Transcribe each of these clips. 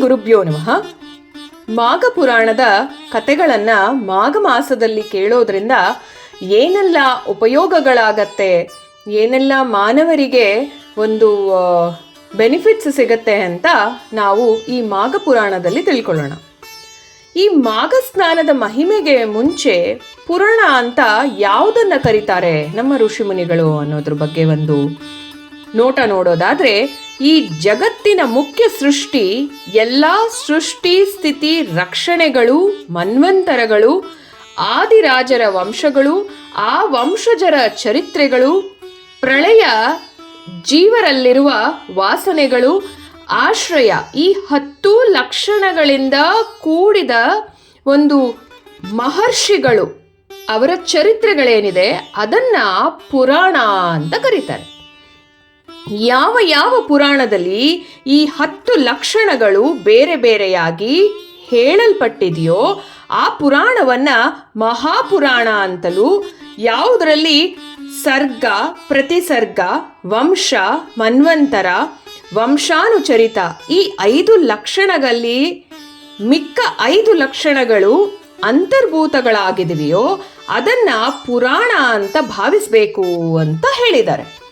ಗುರುಭ್ಯೋ ನಮಃ. ಮಾಘ ಪುರಾಣದ ಕತೆಗಳನ್ನ ಮಾಘ ಮಾಸದಲ್ಲಿ ಕೇಳೋದ್ರಿಂದ ಏನೆಲ್ಲ ಉಪಯೋಗಗಳಾಗತ್ತೆ, ಏನೆಲ್ಲ ಮಾನವರಿಗೆ ಒಂದು ಬೆನಿಫಿಟ್ಸ್ ಸಿಗತ್ತೆ ಅಂತ ನಾವು ಈ ಮಾಘ ಪುರಾಣದಲ್ಲಿ ತಿಳ್ಕೊಳ್ಳೋಣ. ಈ ಮಾಘ ಸ್ನಾನದ ಮಹಿಮೆಗೆ ಮುಂಚೆ ಪುರಾಣ ಅಂತ ಯಾವುದನ್ನ ಕರೀತಾರೆ ನಮ್ಮ ಋಷಿಮುನಿಗಳು ಅನ್ನೋದ್ರ ಬಗ್ಗೆ ಒಂದು ನೋಟ ನೋಡೋದಾದ್ರೆ ಈ ಜಗತ್ತಿನ ಮುಖ್ಯ ಸೃಷ್ಟಿ, ಎಲ್ಲ ಸೃಷ್ಟಿ ಸ್ಥಿತಿ ರಕ್ಷಣೆಗಳು, ಮನ್ವಂತರಗಳು, ಆದಿರಾಜರ ವಂಶಗಳು, ಆ ವಂಶಜರ ಚರಿತ್ರೆಗಳು, ಪ್ರಳಯ ಜೀವರಲ್ಲಿರುವ ವಾಸನೆಗಳು, ಆಶ್ರಯ ಈ ಹತ್ತು ಲಕ್ಷಣಗಳಿಂದ ಕೂಡಿದ ಒಂದು ಮಹರ್ಷಿಗಳು ಅವರ ಚರಿತ್ರೆಗಳೇನಿದೆ ಅದನ್ನ ಪುರಾಣ ಅಂತ ಕರೀತಾರೆ. ಯಾವ ಯಾವ ಪುರಾಣದಲ್ಲಿ ಈ ಹತ್ತು ಲಕ್ಷಣಗಳು ಬೇರೆ ಬೇರೆಯಾಗಿ ಹೇಳಲ್ಪಟ್ಟಿದೆಯೋ ಆ ಪುರಾಣವನ್ನ ಮಹಾಪುರಾಣ ಅಂತಲೂ, ಯಾವುದರಲ್ಲಿ ಸರ್ಗ, ಪ್ರತಿಸರ್ಗ, ವಂಶ, ಮನ್ವಂತರ, ವಂಶಾನುಚರಿತ ಈ ಐದು ಲಕ್ಷಣಗಳಲ್ಲಿ ಮಿಕ್ಕ ಐದು ಲಕ್ಷಣಗಳು ಅಂತರ್ಭೂತಗಳಾಗಿದೆಯೋ ಅದನ್ನ ಪುರಾಣ ಅಂತ ಭಾವಿಸಬೇಕು ಅಂತ ಹೇಳಿದ್ದಾರೆ.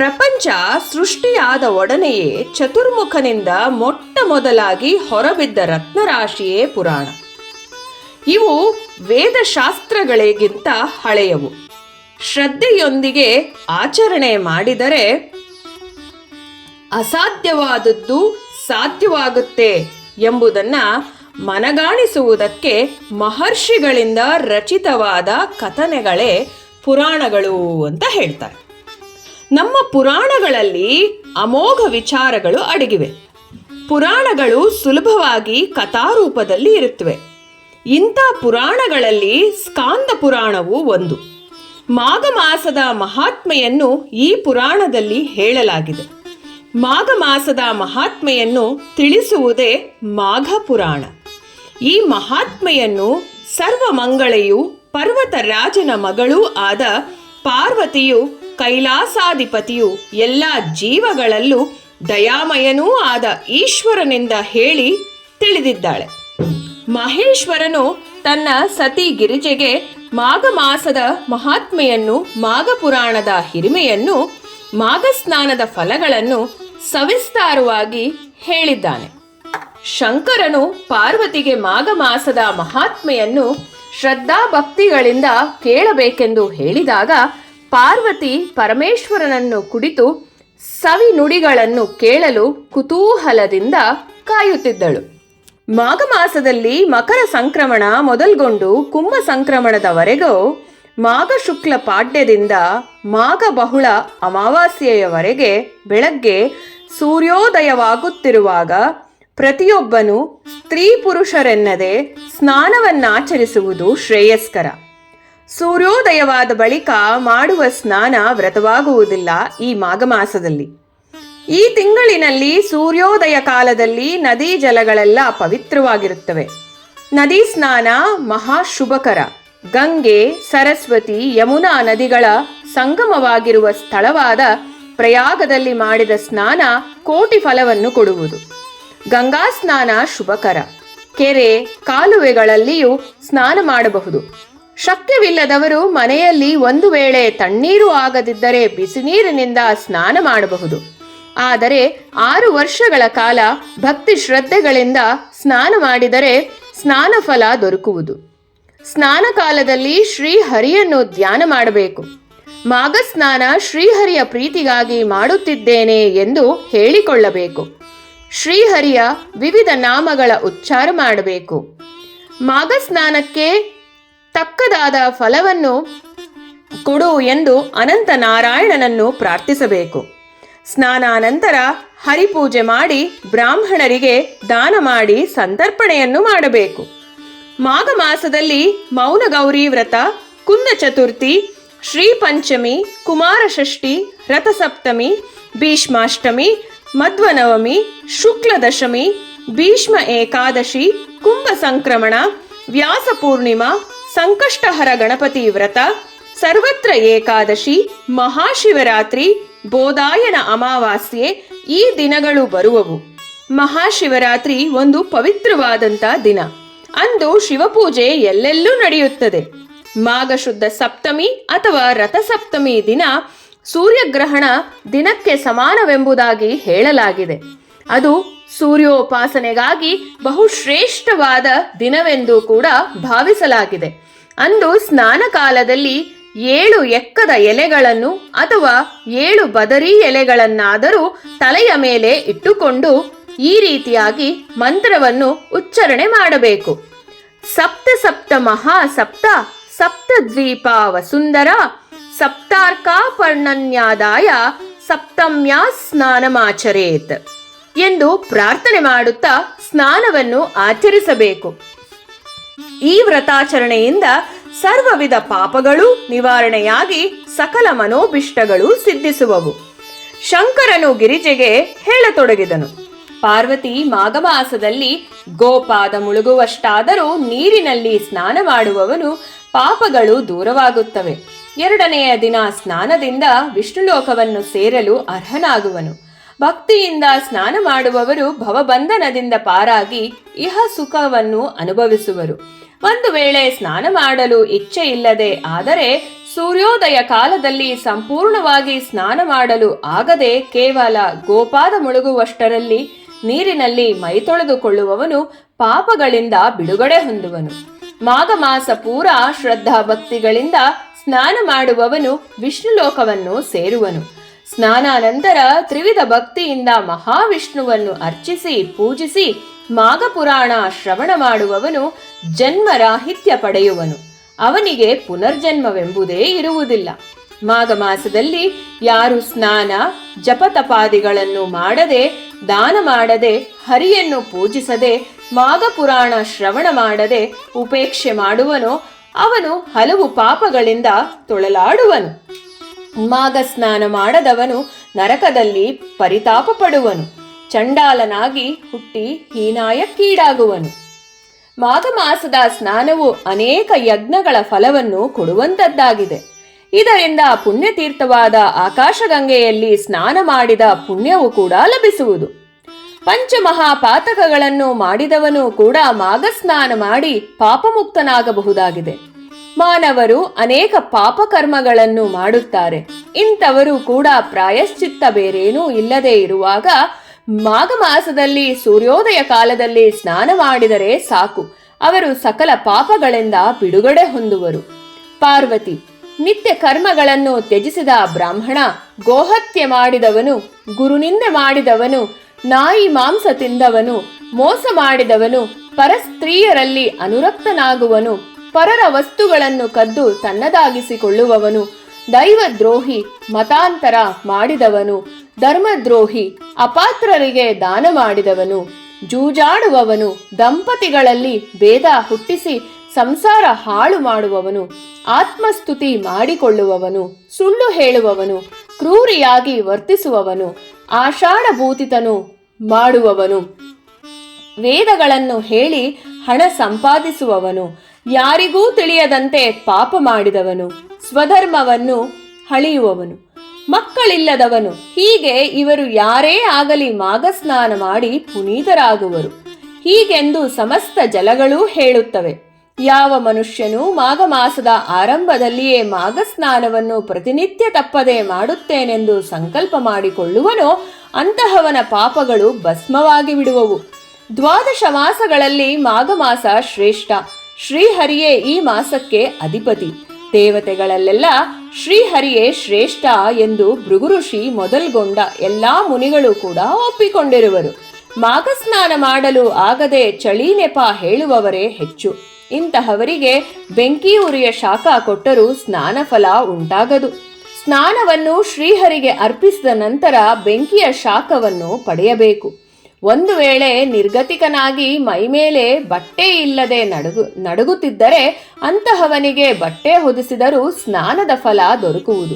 ಪ್ರಪಂಚ ಸೃಷ್ಟಿಯಾದ ಒಡನೆಯೇ ಚತುರ್ಮುಖನಿಂದ ಮೊಟ್ಟ ಮೊದಲಾಗಿ ಹೊರಬಿದ್ದ ರತ್ನರಾಶಿಯೇ ಪುರಾಣ. ಇವು ವೇದಶಾಸ್ತ್ರಗಳಿಗಿಂತ ಹಳೆಯವು. ಶ್ರದ್ಧೆಯೊಂದಿಗೆ ಆಚರಣೆ ಮಾಡಿದರೆ ಅಸಾಧ್ಯವಾದದ್ದು ಸಾಧ್ಯವಾಗುತ್ತೆ ಎಂಬುದನ್ನ ಮನಗಾಣಿಸುವುದಕ್ಕೆ ಮಹರ್ಷಿಗಳಿಂದ ರಚಿತವಾದ ಕಥನೆಗಳೇ ಪುರಾಣಗಳು ಅಂತ ಹೇಳ್ತಾರೆ. ನಮ್ಮ ಪುರಾಣಗಳಲ್ಲಿ ಅಮೋಘ ವಿಚಾರಗಳು ಅಡಗಿವೆ. ಪುರಾಣಗಳು ಸುಲಭವಾಗಿ ಕಥಾರೂಪದಲ್ಲಿ ಇರುತ್ತವೆ. ಇಂಥ ಪುರಾಣಗಳಲ್ಲಿ ಸ್ಕಾಂದ ಪುರಾಣವು ಒಂದು. ಮಾಘ ಮಾಸದ ಮಹಾತ್ಮೆಯನ್ನು ಈ ಪುರಾಣದಲ್ಲಿ ಹೇಳಲಾಗಿದೆ. ಮಾಘ ಮಾಸದ ಮಹಾತ್ಮೆಯನ್ನು ತಿಳಿಸುವುದೇ ಮಾಘ ಪುರಾಣ. ಈ ಮಹಾತ್ಮೆಯನ್ನು ಸರ್ವಮಂಗಳೆಯು ಪರ್ವತ ರಾಜನ ಮಗಳೂ ಆದ ಪಾರ್ವತಿಯು ಕೈಲಾಸಾಧಿಪತಿಯು ಎಲ್ಲ ಜೀವಗಳಲ್ಲೂ ದಯಾಮಯನೂ ಆದ ಈಶ್ವರನಿಂದ ಹೇಳಿ ತಿಳಿದಿದ್ದಾಳೆ. ಮಹೇಶ್ವರನು ತನ್ನ ಸತಿ ಗಿರಿಜೆಗೆ ಮಾಘ ಮಾಸದ ಮಹಾತ್ಮೆಯನ್ನು ಮಾಘ ಪುರಾಣದ ಹಿರಿಮೆಯನ್ನು ಮಾಘ ಸ್ನಾನದ ಫಲಗಳನ್ನು ಸವಿಸ್ತಾರವಾಗಿ ಹೇಳಿದ್ದಾನೆ. ಶಂಕರನು ಪಾರ್ವತಿಗೆ ಮಾಘ ಮಾಸದ ಮಹಾತ್ಮೆಯನ್ನು ಶ್ರದ್ಧಾಭಕ್ತಿಗಳಿಂದ ಕೇಳಬೇಕೆಂದು ಹೇಳಿದಾಗ ಪಾರ್ವತಿ ಪರಮೇಶ್ವರನನ್ನು ಕುಡಿತು ಸವಿ ನುಡಿಗಳನ್ನು ಕೇಳಲು ಕುತೂಹಲದಿಂದ ಕಾಯುತ್ತಿದ್ದಳು. ಮಾಘ ಮಾಸದಲ್ಲಿ ಮಕರ ಸಂಕ್ರಮಣ ಮೊದಲ್ಗೊಂಡು ಕುಂಭ ಸಂಕ್ರಮಣದವರೆಗೂ ಮಾಘ ಶುಕ್ಲ ಪಾಡ್ಯದಿಂದ ಮಾಘ ಬಹುಳ ಅಮಾವಾಸ್ಯೆಯವರೆಗೆ ಬೆಳಗ್ಗೆ ಸೂರ್ಯೋದಯವಾಗುತ್ತಿರುವಾಗ ಪ್ರತಿಯೊಬ್ಬನು ಸ್ತ್ರೀ ಪುರುಷರೆನ್ನದೆ ಸ್ನಾನವನ್ನಾಚರಿಸುವುದು ಶ್ರೇಯಸ್ಕರ. ಸೂರ್ಯೋದಯವಾದ ಬಳಿಕ ಮಾಡುವ ಸ್ನಾನ ವ್ರತವಾಗುವುದಿಲ್ಲ ಈ ಮಾಘ ಮಾಸದಲ್ಲಿ ಈ ತಿಂಗಳಿನಲ್ಲಿ ಸೂರ್ಯೋದಯ ಕಾಲದಲ್ಲಿ ನದಿ ಜಲಗಳೆಲ್ಲ ಪವಿತ್ರವಾಗಿರುತ್ತವೆ. ನದಿ ಸ್ನಾನ ಮಹಾಶುಭಕರ. ಗಂಗೆ, ಸರಸ್ವತಿ, ಯಮುನಾ ನದಿಗಳ ಸಂಗಮವಾಗಿರುವ ಸ್ಥಳವಾದ ಪ್ರಯಾಗದಲ್ಲಿ ಮಾಡಿದ ಸ್ನಾನ ಕೋಟಿ ಫಲವನ್ನು ಕೊಡುವುದು. ಗಂಗಾ ಸ್ನಾನ ಶುಭಕರ. ಕೆರೆ, ಕಾಲುವೆಗಳಲ್ಲಿಯೂ ಸ್ನಾನ ಮಾಡಬಹುದು. ಶಕ್ಯವಿಲ್ಲದವರು ಮನೆಯಲ್ಲಿ ಒಂದು ವೇಳೆ ತಣ್ಣೀರು ಆಗದಿದ್ದರೆ ಬಿಸಿನೀರಿನಿಂದ ಸ್ನಾನ ಮಾಡಬಹುದು. ಆದರೆ ಆರು ವರ್ಷಗಳ ಕಾಲ ಭಕ್ತಿ ಶ್ರದ್ಧೆಗಳಿಂದ ಸ್ನಾನ ಮಾಡಿದರೆ ಸ್ನಾನ ಫಲ ದೊರಕುವುದು. ಸ್ನಾನ ಕಾಲದಲ್ಲಿ ಶ್ರೀಹರಿಯನ್ನು ಧ್ಯಾನ ಮಾಡಬೇಕು. ಮಾಘ ಸ್ನಾನ ಶ್ರೀಹರಿಯ ಪ್ರೀತಿಗಾಗಿ ಮಾಡುತ್ತಿದ್ದೇನೆ ಎಂದು ಹೇಳಿಕೊಳ್ಳಬೇಕು. ಶ್ರೀಹರಿಯ ವಿವಿಧ ನಾಮಗಳ ಉಚ್ಚಾರ ಮಾಡಬೇಕು. ಮಾಘ ಸ್ನಾನಕ್ಕೆ ತಕ್ಕದಾದ ಫಲವನ್ನು ಕೊಡು ಎಂದು ಅನಂತ ನಾರಾಯಣನನ್ನು ಪ್ರಾರ್ಥಿಸಬೇಕು. ಸ್ನಾನಾನಂತರ ಹರಿಪೂಜೆ ಮಾಡಿ ಬ್ರಾಹ್ಮಣರಿಗೆ ದಾನ ಮಾಡಿ ಸಂತರ್ಪಣೆಯನ್ನು ಮಾಡಬೇಕು. ಮಾಘ ಮಾಸದಲ್ಲಿ ಮೌನಗೌರಿ ವ್ರತ ಕುಂದ ಚತುರ್ಥಿ ಶ್ರೀ ಪಂಚಮಿ ಕುಮಾರ ಷಷ್ಠಿ ರಥಸಪ್ತಮಿ, ಭೀಷ್ಮಾಷ್ಟಮಿ, ಮಧ್ವನವಮಿ, ಶುಕ್ಲದಶಮಿ, ಭೀಷ್ಮ ಏಕಾದಶಿ ಕುಂಭ ಸಂಕ್ರಮಣ ವ್ಯಾಸ ಪೂರ್ಣಿಮಾ ಸಂಕಷ್ಟಹರ ಗಣಪತಿ ವ್ರತ, ಸರ್ವತ್ರ ಏಕಾದಶಿ, ಮಹಾಶಿವರಾತ್ರಿ, ಬೋಧಾಯನ ಅಮಾವಾಸ್ಯೆ ಈ ದಿನಗಳು ಬರುವವು. ಮಹಾಶಿವರಾತ್ರಿ ಒಂದು ಪವಿತ್ರವಾದಂಥ ದಿನ. ಅಂದು ಶಿವಪೂಜೆ ಎಲ್ಲೆಲ್ಲೂ ನಡೆಯುತ್ತದೆ. ಮಾಘ ಶುದ್ಧ ಸಪ್ತಮಿ ಅಥವಾ ರಥಸಪ್ತಮಿ ದಿನ ಸೂರ್ಯಗ್ರಹಣ ದಿನಕ್ಕೆ ಸಮಾನವೆಂಬುದಾಗಿ ಹೇಳಲಾಗಿದೆ. ಅದು ಸೂರ್ಯೋಪಾಸನೆಗಾಗಿ ಬಹುಶ್ರೇಷ್ಠವಾದ ದಿನವೆಂದು ಕೂಡ ಭಾವಿಸಲಾಗಿದೆ. ಅಂದು ಸ್ನಾನ ಕಾಲದಲ್ಲಿ ಏಳು ಎಕ್ಕದ ಎಲೆಗಳನ್ನು ಅಥವಾ ಏಳು ಬದರಿ ಎಲೆಗಳನ್ನಾದರೂ ತಲೆಯ ಮೇಲೆ ಇಟ್ಟುಕೊಂಡು ಈ ರೀತಿಯಾಗಿ ಮಂತ್ರವನ್ನು ಉಚ್ಚಾರಣೆ ಮಾಡಬೇಕು. ಸಪ್ತ ಸಪ್ತ ಮಹಾ ಸಪ್ತ ಸಪ್ತ ದ್ವೀಪ ವಸುಂದರ ಸಪ್ತಾರ್ಕಾಪರ್ಣನ್ಯಾದಾಯ ಸಪ್ತಮ್ಯಾ ಸ್ನಾನಮಾಚರೇತ್ ಎಂದು ಪ್ರಾರ್ಥನೆ ಮಾಡುತ್ತಾ ಸ್ನಾನವನ್ನು ಆಚರಿಸಬೇಕು. ಈ ವ್ರತಾಚರಣೆಯಿಂದ ಸರ್ವವಿಧ ಪಾಪಗಳು ನಿವಾರಣೆಯಾಗಿ ಸಕಲ ಮನೋಭಿಷ್ಟಗಳು ಸಿದ್ಧಿಸುವವು. ಶಂಕರನು ಗಿರಿಜೆಗೆ ಹೇಳತೊಡಗಿದನು. ಪಾರ್ವತಿ ಮಾಘಮಾಸದಲ್ಲಿ ಗೋಪಾದ ಮುಳುಗುವಷ್ಟಾದರೂ ನೀರಿನಲ್ಲಿ ಸ್ನಾನ ಮಾಡುವವನು ಪಾಪಗಳು ದೂರವಾಗುತ್ತವೆ. ಎರಡನೆಯ ದಿನ ಸ್ನಾನದಿಂದ ವಿಷ್ಣುಲೋಕವನ್ನು ಸೇರಲು ಅರ್ಹನಾಗುವನು. ಭಕ್ತಿಯಿಂದ ಸ್ನಾನ ಮಾಡುವವರು ಭವಬಂಧನದಿಂದ ಪಾರಾಗಿ ಇಹ ಸುಖವನ್ನು ಅನುಭವಿಸುವರು. ಒಂದು ವೇಳೆ ಸ್ನಾನ ಮಾಡಲು ಇಚ್ಛೆ ಇಲ್ಲದೆ ಆದರೆ ಸೂರ್ಯೋದಯ ಕಾಲದಲ್ಲಿ ಸಂಪೂರ್ಣವಾಗಿ ಸ್ನಾನ ಮಾಡಲು ಆಗದೆ ಕೇವಲ ಗೋಪಾದ ಮುಳುಗುವಷ್ಟರಲ್ಲಿ ನೀರಿನಲ್ಲಿ ಮೈ ತೊಳೆದುಕೊಳ್ಳುವವನು ಪಾಪಗಳಿಂದ ಬಿಡುಗಡೆ ಹೊಂದುವನು. ಮಾಘ ಮಾಸ ಪೂರ ಶ್ರದ್ಧಾ ಭಕ್ತಿಗಳಿಂದ ಸ್ನಾನ ಮಾಡುವವನು ವಿಷ್ಣುಲೋಕವನ್ನು ಸೇರುವನು. ಸ್ನಾನಾನಂತರ ತ್ರಿವಿಧ ಭಕ್ತಿಯಿಂದ ಮಹಾವಿಷ್ಣುವನ್ನು ಅರ್ಚಿಸಿ, ಪೂಜಿಸಿ, ಮಾಘಪುರಾಣ ಶ್ರವಣ ಮಾಡುವವನು ಜನ್ಮರಾಹಿತ್ಯ ಪಡೆಯುವನು. ಅವನಿಗೆ ಪುನರ್ಜನ್ಮವೆಂಬುದೇ ಇರುವುದಿಲ್ಲ. ಮಾಘ ಮಾಸದಲ್ಲಿ ಯಾರು ಸ್ನಾನ ಜಪತಪಾದಿಗಳನ್ನು ಮಾಡದೆ, ದಾನ ಮಾಡದೆ, ಹರಿಯನ್ನು ಪೂಜಿಸದೆ ಮಾಘ ಪುರಾಣ ಶ್ರವಣ ಮಾಡದೆ ಉಪೇಕ್ಷೆ ಮಾಡುವನೋ, ಅವನು ಹಲವು ಪಾಪಗಳಿಂದ ತೊಳಲಾಡುವನು. ಮಾಘ ಸ್ನಾನ ಮಾಡದವನು ನರಕದಲ್ಲಿ ಪರಿತಾಪ ಪಡುವನು ಚಂಡಾಲನಾಗಿ ಹುಟ್ಟಿ ಹೀನಾಯಕ್ಕೀಡಾಗುವನು. ಮಾಘ ಮಾಸದ ಸ್ನಾನವು ಅನೇಕ ಯಜ್ಞಗಳ ಫಲವನ್ನು ಕೊಡುವಂತದ್ದಾಗಿದೆ ಇದರಿಂದ ಪುಣ್ಯತೀರ್ಥವಾದ ಆಕಾಶಗಂಗೆಯಲ್ಲಿ ಸ್ನಾನ ಮಾಡಿದ ಪುಣ್ಯವು ಕೂಡ ಲಭಿಸುವುದು. ಪಂಚಮಹಾಪಾತಕಗಳನ್ನು ಮಾಡಿದವನು ಕೂಡ ಮಾಘ ಸ್ನಾನ ಮಾಡಿ ಪಾಪಮುಕ್ತನಾಗಬಹುದಾಗಿದೆ. ಮಾನವರು ಅನೇಕ ಪಾಪಕರ್ಮಗಳನ್ನು ಮಾಡುತ್ತಾರೆ. ಇಂಥವರು ಕೂಡ ಪ್ರಾಯಶ್ಚಿತ್ತ ಬೇರೇನೂ ಇಲ್ಲದೆ ಇರುವಾಗ ಮಾಘ ಮಾಸದಲ್ಲಿ ಸೂರ್ಯೋದಯ ಕಾಲದಲ್ಲಿ ಸ್ನಾನ ಮಾಡಿದರೆ ಸಾಕು. ಅವರು ಸಕಲ ಪಾಪಗಳಿಂದ ಬಿಡುಗಡೆ ಹೊಂದುವರು. ಪಾರ್ವತಿ, ನಿತ್ಯ ಕರ್ಮಗಳನ್ನು ತ್ಯಜಿಸಿದ ಬ್ರಾಹ್ಮಣ, ಗೋಹತ್ಯೆ ಮಾಡಿದವನು, ಗುರುನಿಂದೆ ಮಾಡಿದವನು, ನಾಯಿ ಮಾಂಸ ತಿಂದವನು, ಮೋಸ ಮಾಡಿದವನು, ಪರಸ್ತ್ರೀಯರಲ್ಲಿ ಅನುರಕ್ತನಾಗುವನು ಪರರ ವಸ್ತುಗಳನ್ನು ಕದ್ದು ತನ್ನದಾಗಿಸಿಕೊಳ್ಳುವವನು. ದೈವದ್ರೋಹಿ ಮತಾಂತರ ಮಾಡಿದವನು. ಧರ್ಮದ್ರೋಹಿ ಅಪಾತ್ರರಿಗೆ ದಾನ ಮಾಡಿದವನು. ಜೂಜಾಡುವವನು ದಂಪತಿಗಳಲ್ಲಿ ಭೇದ ಹುಟ್ಟಿಸಿ ಸಂಸಾರ ಹಾಳು ಮಾಡುವವನು. ಆತ್ಮಸ್ತುತಿ ಮಾಡಿಕೊಳ್ಳುವವನು. ಸುಳ್ಳು ಹೇಳುವವನು. ಕ್ರೂರಿಯಾಗಿ ವರ್ತಿಸುವವನು. ಆಷಾಢಭೂತಿತನು ಮಾಡುವವನು. ವೇದಗಳನ್ನು ಹೇಳಿ ಹಣ ಸಂಪಾದಿಸುವವನು. ಯಾರಿಗೂ ತಿಳಿಯದಂತೆ ಪಾಪ ಮಾಡಿದವನು, ಸ್ವಧರ್ಮವನ್ನು ಹಳಿಯುವವನು ಮಕ್ಕಳಿಲ್ಲದವನು. ಹೀಗೆ ಇವರು ಯಾರೇ ಆಗಲಿ ಮಾಘಸ್ನಾನ ಮಾಡಿ ಪುನೀತರಾಗುವರು. ಹೀಗೆಂದು ಸಮಸ್ತ ಜಲಗಳೂ ಹೇಳುತ್ತವೆ. ಯಾವ ಮನುಷ್ಯನು ಮಾಘ ಮಾಸದ ಆರಂಭದಲ್ಲಿಯೇ ಮಾಘಸ್ನಾನವನ್ನು ಪ್ರತಿನಿತ್ಯ ತಪ್ಪದೆ ಮಾಡುತ್ತೇನೆಂದು ಸಂಕಲ್ಪ ಮಾಡಿಕೊಳ್ಳುವನೋ, ಅಂತಹವನ ಪಾಪಗಳು ಭಸ್ಮವಾಗಿ ಬಿಡುವವು. ದ್ವಾದಶ ಮಾಸಗಳಲ್ಲಿ ಮಾಘ ಮಾಸ ಶ್ರೇಷ್ಠ. ಶ್ರೀಹರಿಯೇ ಈ ಮಾಸಕ್ಕೆ ಅಧಿಪತಿ. ದೇವತೆಗಳಲ್ಲೆಲ್ಲ ಶ್ರೀಹರಿಯೇ ಶ್ರೇಷ್ಠ ಎಂದು ಭೃಗುಋಷಿ ಮೊದಲ್ಗೊಂಡ ಎಲ್ಲಾ ಮುನಿಗಳು ಕೂಡ ಒಪ್ಪಿಕೊಂಡಿರುವರು. ಮಾಘಸ್ನಾನ ಮಾಡಲು ಆಗದೆ ಚಳಿ ನೆಪ ಹೇಳುವವರೇ ಹೆಚ್ಚು. ಇಂತಹವರಿಗೆ ಬೆಂಕಿ ಉರಿಯ ಶಾಖ ಕೊಟ್ಟರೂ ಸ್ನಾನ ಫಲ ಉಂಟಾಗದು. ಸ್ನಾನವನ್ನು ಶ್ರೀಹರಿಗೆ ಅರ್ಪಿಸಿದ ನಂತರ ಬೆಂಕಿಯ ಶಾಖವನ್ನು ಪಡೆಯಬೇಕು. ಒಂದು ವೇಳೆ ನಿರ್ಗತಿಕನಾಗಿ ಮೈಮೇಲೆ ಬಟ್ಟೆ ಇಲ್ಲದೆ ನಡುಗು, ನಡುಗುತ್ತಿದ್ದರೆ ಅಂತಹವನಿಗೆ ಬಟ್ಟೆ ಹೊದಿಸಿದರೂ ಸ್ನಾನದ ಫಲ ದೊರಕುವುದು.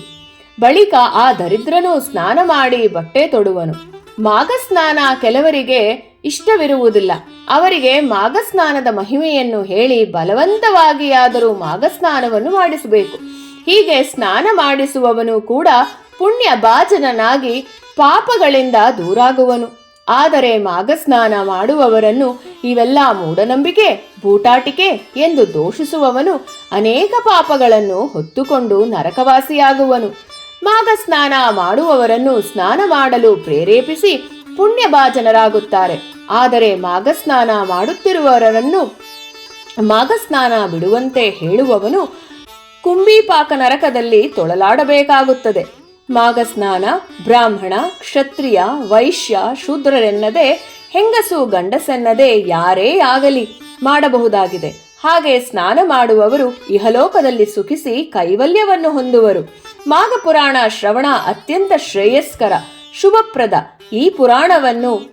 ಬಳಿಕ ಆ ದರಿದ್ರನು ಸ್ನಾನ ಮಾಡಿ ಬಟ್ಟೆ ತೊಡುವನು. ಮಾಘಸ್ನಾನ ಕೆಲವರಿಗೆ ಇಷ್ಟವಿರುವುದಿಲ್ಲ. ಅವರಿಗೆ ಮಾಘಸ್ನಾನದ ಮಹಿಮೆಯನ್ನು ಹೇಳಿ ಬಲವಂತವಾಗಿಯಾದರೂ ಮಾಘಸ್ನಾನವನ್ನು ಮಾಡಿಸಬೇಕು. ಹೀಗೆ ಸ್ನಾನ ಮಾಡಿಸುವವನು ಕೂಡ ಪುಣ್ಯ ಭಾಜನನಾಗಿ ಪಾಪಗಳಿಂದ ದೂರಾಗುವನು. ಆದರೆ ಮಾಘಸ್ನಾನ ಮಾಡುವವರನ್ನು ಇವೆಲ್ಲ ಮೂಢನಂಬಿಕೆ, ಬೂಟಾಟಿಕೆ ಎಂದು ದೋಷಿಸುವವನು ಅನೇಕ ಪಾಪಗಳನ್ನು ಹೊತ್ತುಕೊಂಡು ನರಕವಾಸಿಯಾಗುವನು. ಮಾಘಸ್ನಾನ ಮಾಡುವವರನ್ನು ಸ್ನಾನ ಮಾಡಲು ಪ್ರೇರೇಪಿಸಿ ಪುಣ್ಯಭಾಜನರಾಗುತ್ತಾರೆ. ಆದರೆ ಮಾಘಸ್ನಾನ ಮಾಡುತ್ತಿರುವವರನ್ನು ಮಾಘಸ್ನಾನ ಬಿಡುವಂತೆ ಹೇಳುವವನು ಕುಂಭೀಪಾಕ ನರಕದಲ್ಲಿ ತೊಳಲಾಡಬೇಕಾಗುತ್ತದೆ. ಮಾಘಸ್ನಾನ, ಬ್ರಾಹ್ಮಣ, ಕ್ಷತ್ರಿಯ, ವೈಶ್ಯ, ಶೂದ್ರರೆನ್ನದೆ, ಹೆಂಗಸು ಗಂಡಸೆನ್ನದೆ ಯಾರೇ ಆಗಲಿ ಮಾಡಬಹುದಾಗಿದೆ. ಹಾಗೆ ಸ್ನಾನ ಮಾಡುವವರು ಇಹಲೋಕದಲ್ಲಿ ಸುಖಿಸಿ ಕೈವಲ್ಯವನ್ನು ಹೊಂದುವರು. ಮಾಘ ಪುರಾಣ ಶ್ರವಣ ಅತ್ಯಂತ ಶ್ರೇಯಸ್ಕರ, ಶುಭಪ್ರದ. ಈ ಪುರಾಣವನ್ನು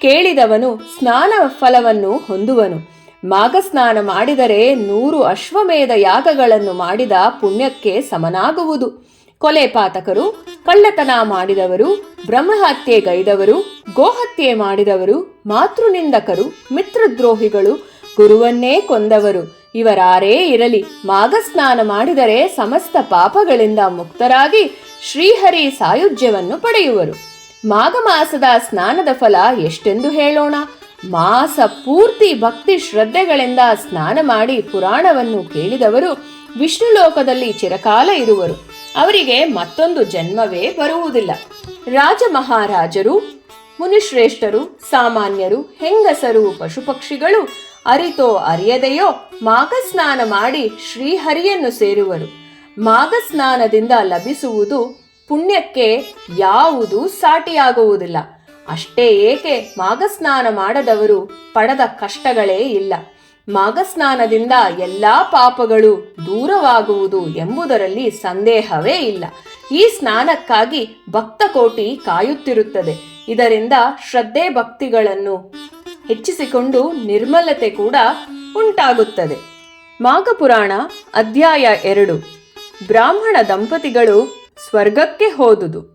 ಕೇಳಿದವನು ಸ್ನಾನ ಫಲವನ್ನು ಹೊಂದುವನು. ಮಾಘಸ್ನಾನ ಮಾಡಿದರೆ ನೂರು ಅಶ್ವಮೇಧ ಯಾಗಗಳನ್ನು ಮಾಡಿದ ಪುಣ್ಯಕ್ಕೆ ಸಮನಾಗುವುದು. ಕೊಲೆ ಪಾತಕರು ಕಳ್ಳತನ ಮಾಡಿದವರು ಬ್ರಹ್ಮಹತ್ಯೆಗೈದವರು ಗೋಹತ್ಯೆ ಮಾಡಿದವರು, ಮಾತೃನಿಂದಕರು, ಮಿತ್ರದ್ರೋಹಿಗಳು, ಗುರುವನ್ನೇ ಕೊಂದವರು. ಇವರಾರೇ ಇರಲಿ. ಮಾಘಸ್ನಾನ ಮಾಡಿದರೆ ಸಮಸ್ತ ಪಾಪಗಳಿಂದ ಮುಕ್ತರಾಗಿ ಶ್ರೀಹರಿ ಸಾಯುಜ್ಯವನ್ನು ಪಡೆಯುವರು. ಮಾಘ ಮಾಸದ ಸ್ನಾನದ ಫಲ ಎಷ್ಟೆಂದು ಹೇಳೋಣ? ಮಾಸ ಪೂರ್ತಿ ಭಕ್ತಿ ಶ್ರದ್ಧೆಗಳಿಂದ ಸ್ನಾನ ಮಾಡಿ ಪುರಾಣವನ್ನು ಕೇಳಿದವರು ವಿಷ್ಣು ಲೋಕದಲ್ಲಿ ಚಿರಕಾಲ ಇರುವರು. ಅವರಿಗೆ ಮತ್ತೊಂದು ಜನ್ಮವೇ ಬರುವುದಿಲ್ಲ. ರಾಜ ಮಹಾರಾಜರು ಮುನಿಶ್ರೇಷ್ಠರು, ಸಾಮಾನ್ಯರು, ಹೆಂಗಸರು, ಪಶುಪಕ್ಷಿಗಳು ಅರಿತೋ ಅರಿಯದೆಯೋ ಮಾಘಸ್ನಾನ ಮಾಡಿ ಶ್ರೀಹರಿಯನ್ನು ಸೇರುವರು. ಮಾಘಸ್ನಾನದಿಂದ ಲಭಿಸುವುದು ಪುಣ್ಯಕ್ಕೆ ಯಾವುದು ಸಾಟಿಯಾಗುವುದಿಲ್ಲ. ಅಷ್ಟೇ ಏಕೆ ಮಾಘಸ್ನಾನ ಮಾಡದವರು ಪಡೆದ ಕಷ್ಟಗಳೇ ಇಲ್ಲ. ಮಾಘಸ್ನಾನದಿಂದ ಎಲ್ಲಾ ಪಾಪಗಳು ದೂರವಾಗುವುದು ಎಂಬುದರಲ್ಲಿ ಸಂದೇಹವೇ ಇಲ್ಲ. ಈ ಸ್ನಾನಕ್ಕಾಗಿ ಭಕ್ತಕೋಟಿ ಕಾಯುತ್ತಿರುತ್ತದೆ. ಇದರಿಂದ ಶ್ರದ್ಧೆ ಭಕ್ತಿಗಳನ್ನು ಹೆಚ್ಚಿಸಿಕೊಂಡು ನಿರ್ಮಲತೆ ಕೂಡ ಉಂಟಾಗುತ್ತದೆ. ಮಾಘಪುರಾಣ ಅಧ್ಯಾಯ ಎರಡು. ಬ್ರಾಹ್ಮಣ ದಂಪತಿಗಳು ಸ್ವರ್ಗಕ್ಕೆ ಹೋದುದು.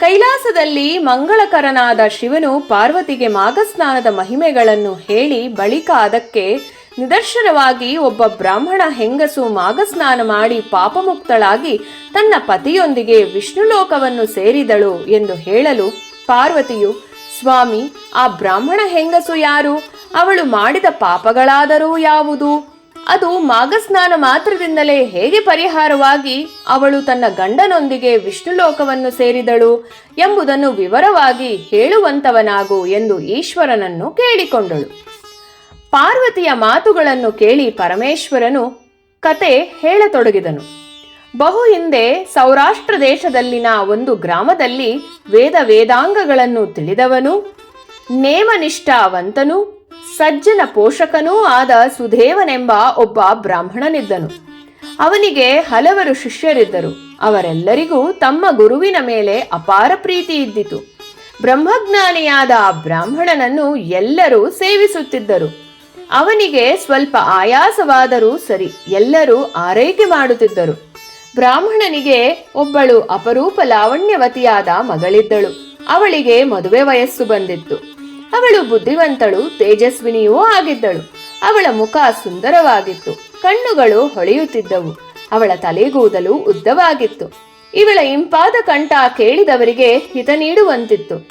ಕೈಲಾಸದಲ್ಲಿ ಮಂಗಳಕರನಾದ ಶಿವನು ಪಾರ್ವತಿಗೆ ಮಾಘಸ್ನಾನದ ಮಹಿಮೆಗಳನ್ನು ಹೇಳಿ ಬಳಿಕ ಅದಕ್ಕೆ ನಿದರ್ಶನವಾಗಿ ಒಬ್ಬ ಬ್ರಾಹ್ಮಣ ಹೆಂಗಸು ಮಾಘಸ್ನಾನ ಮಾಡಿ ಪಾಪಮುಕ್ತಳಾಗಿ ತನ್ನ ಪತಿಯೊಂದಿಗೆ ವಿಷ್ಣುಲೋಕವನ್ನು ಸೇರಿದಳು ಎಂದು ಹೇಳಲು ಪಾರ್ವತಿಯು, ಸ್ವಾಮಿ, ಆ ಬ್ರಾಹ್ಮಣ ಹೆಂಗಸು ಯಾರು? ಅವಳು ಮಾಡಿದ ಪಾಪಗಳಾದರೂ ಯಾವುದು? ಅದು ಮಾಘಸ್ನಾನ ಮಾತ್ರದಿಂದಲೇ ಹೇಗೆ ಪರಿಹಾರವಾಗಿ ಅವಳು ತನ್ನ ಗಂಡನೊಂದಿಗೆ ವಿಷ್ಣು ಲೋಕವನ್ನು ಸೇರಿದಳು ಎಂಬುದನ್ನು ವಿವರವಾಗಿ ಹೇಳುವಂತವನಾಗು ಎಂದು ಈಶ್ವರನನ್ನು ಕೇಳಿಕೊಂಡಳು. ಪಾರ್ವತಿಯ ಮಾತುಗಳನ್ನು ಕೇಳಿ ಪರಮೇಶ್ವರನು ಕತೆ ಹೇಳತೊಡಗಿದನು. ಬಹು ಹಿಂದೆ ಸೌರಾಷ್ಟ್ರ ದೇಶದಲ್ಲಿನ ಒಂದು ಗ್ರಾಮದಲ್ಲಿ ವೇದ ವೇದಾಂಗಗಳನ್ನು ತಿಳಿದವನು, ನೇಮನಿಷ್ಠಾವಂತನೂ ಸಜ್ಜನ ಪೋಷಕನೂ ಆದ ಸುಧೇವನೆಂಬ ಒಬ್ಬ ಬ್ರಾಹ್ಮಣನಿದ್ದನು. ಅವನಿಗೆ ಹಲವರು ಶಿಷ್ಯರಿದ್ದರು. ಅವರೆಲ್ಲರಿಗೂ ತಮ್ಮ ಗುರುವಿನ ಮೇಲೆ ಅಪಾರ ಪ್ರೀತಿ ಇದ್ದಿತು. ಬ್ರಹ್ಮಜ್ಞಾನಿಯಾದ ಆ ಬ್ರಾಹ್ಮಣನನ್ನು ಎಲ್ಲರೂ ಸೇವಿಸುತ್ತಿದ್ದರು. ಅವನಿಗೆ ಸ್ವಲ್ಪ ಆಯಾಸವಾದರೂ ಸರಿ ಎಲ್ಲರೂ ಆರೈಕೆ ಮಾಡುತ್ತಿದ್ದರು. ಬ್ರಾಹ್ಮಣನಿಗೆ ಒಬ್ಬಳು ಅಪರೂಪ ಲಾವಣ್ಯವತಿಯಾದ ಮಗಳಿದ್ದಳು. ಅವಳಿಗೆ ಮದುವೆ ವಯಸ್ಸು ಬಂದಿತ್ತು. ಅವಳು ಬುದ್ಧಿವಂತಳು, ತೇಜಸ್ವಿನಿಯೂ ಆಗಿದ್ದಳು. ಅವಳ ಮುಖ ಸುಂದರವಾಗಿತ್ತು, ಕಣ್ಣುಗಳು ಹೊಳೆಯುತ್ತಿದ್ದವು. ಅವಳ ತಲೆಗೂದಲು ಉದ್ದವಾಗಿತ್ತು. ಇವಳ ಇಂಪಾದ ಕಂಠ ಕೇಳಿದವರಿಗೆ ಹಿತ ನೀಡುವಂತಿತ್ತು.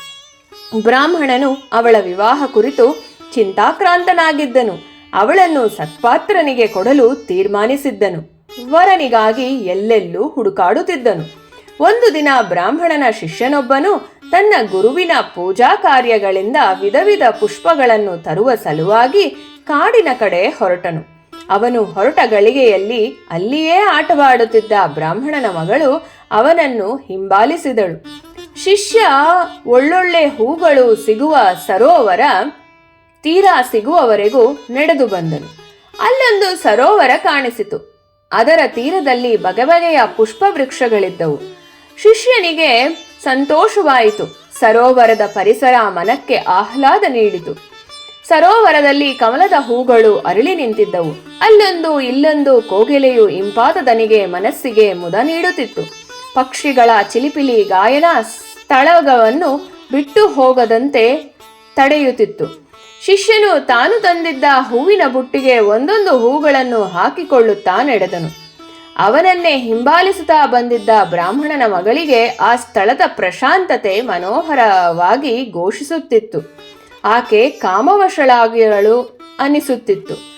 ಬ್ರಾಹ್ಮಣನು ಅವಳ ವಿವಾಹ ಕುರಿತು ಚಿಂತಾಕ್ರಾಂತನಾಗಿದ್ದನು. ಅವಳನ್ನು ಸತ್ಪಾತ್ರನಿಗೆ ಕೊಡಲು ತೀರ್ಮಾನಿಸಿದ್ದನು. ವರನಿಗಾಗಿ ಎಲ್ಲೆಲ್ಲೂ ಹುಡುಕಾಡುತ್ತಿದ್ದನು. ಒಂದು ದಿನ ಬ್ರಾಹ್ಮಣನ ಶಿಷ್ಯನೊಬ್ಬನು ತನ್ನ ಗುರುವಿನ ಪೂಜಾ ಕಾರ್ಯಗಳಿಂದ ವಿಧ ವಿಧ ಪುಷ್ಪಗಳನ್ನು ತರುವ ಸಲುವಾಗಿ ಕಾಡಿನ ಕಡೆ ಹೊರಟನು. ಅವನು ಹೊರಟ ಗಳಿಗೆಯಲ್ಲಿ ಅಲ್ಲಿಯೇ ಆಟವಾಡುತ್ತಿದ್ದ ಬ್ರಾಹ್ಮಣನ ಮಗಳು ಅವನನ್ನು ಹಿಂಬಾಲಿಸಿದಳು. ಶಿಷ್ಯ, ಒಳ್ಳೊಳ್ಳೆ ಹೂಗಳು ಸಿಗುವ ಸರೋವರ, ತೀರಾ ಸಿಗುವವರೆಗೂ ನಡೆದು ಬಂದನು. ಅಲ್ಲೊಂದು ಸರೋವರ ಕಾಣಿಸಿತು. ಅದರ ತೀರದಲ್ಲಿ ಬಗೆ ಬಗೆಯ ಪುಷ್ಪ ವೃಕ್ಷಗಳಿದ್ದವು ಶಿಷ್ಯನಿಗೆ ಸಂತೋಷವಾಯಿತು. ಸರೋವರದ ಪರಿಸರ ಮನಕ್ಕೆ ಆಹ್ಲಾದ ನೀಡಿತು. ಸರೋವರದಲ್ಲಿ ಕಮಲದ ಹೂಗಳು ಅರಳಿ ನಿಂತಿದ್ದವು. ಅಲ್ಲೊಂದು ಇಲ್ಲೊಂದು ಕೋಗಿಲೆಯು ಇಂಪಾದ ದನಿಗೆ ಮನಸ್ಸಿಗೆ ಮುದ ನೀಡುತ್ತಿತ್ತು. ಪಕ್ಷಿಗಳ ಚಿಲಿಪಿಲಿ ಗಾಯನ ಸ್ಥಳವನ್ನು ಬಿಟ್ಟು ಹೋಗದಂತೆ ತಡೆಯುತ್ತಿತ್ತು. ಶಿಷ್ಯನು ತಾನು ತಂದಿದ್ದ ಹೂವಿನ ಬುಟ್ಟಿಗೆ ಒಂದೊಂದು ಹೂಗಳನ್ನು ಹಾಕಿಕೊಳ್ಳುತ್ತಾ ನಡೆದನು. ಅವನನ್ನೇ ಹಿಂಬಾಲಿಸುತ್ತಾ ಬಂದಿದ್ದ ಬ್ರಾಹ್ಮಣನ ಮಗಳಿಗೆ ಆ ಸ್ಥಳದ ಪ್ರಶಾಂತತೆ ಮನೋಹರವಾಗಿ ಘೋಷಿಸುತ್ತಿತ್ತು. ಆಕೆ ಕಾಮವಶಳಾಗಿರಳು ಅನಿಸುತ್ತಿತ್ತು.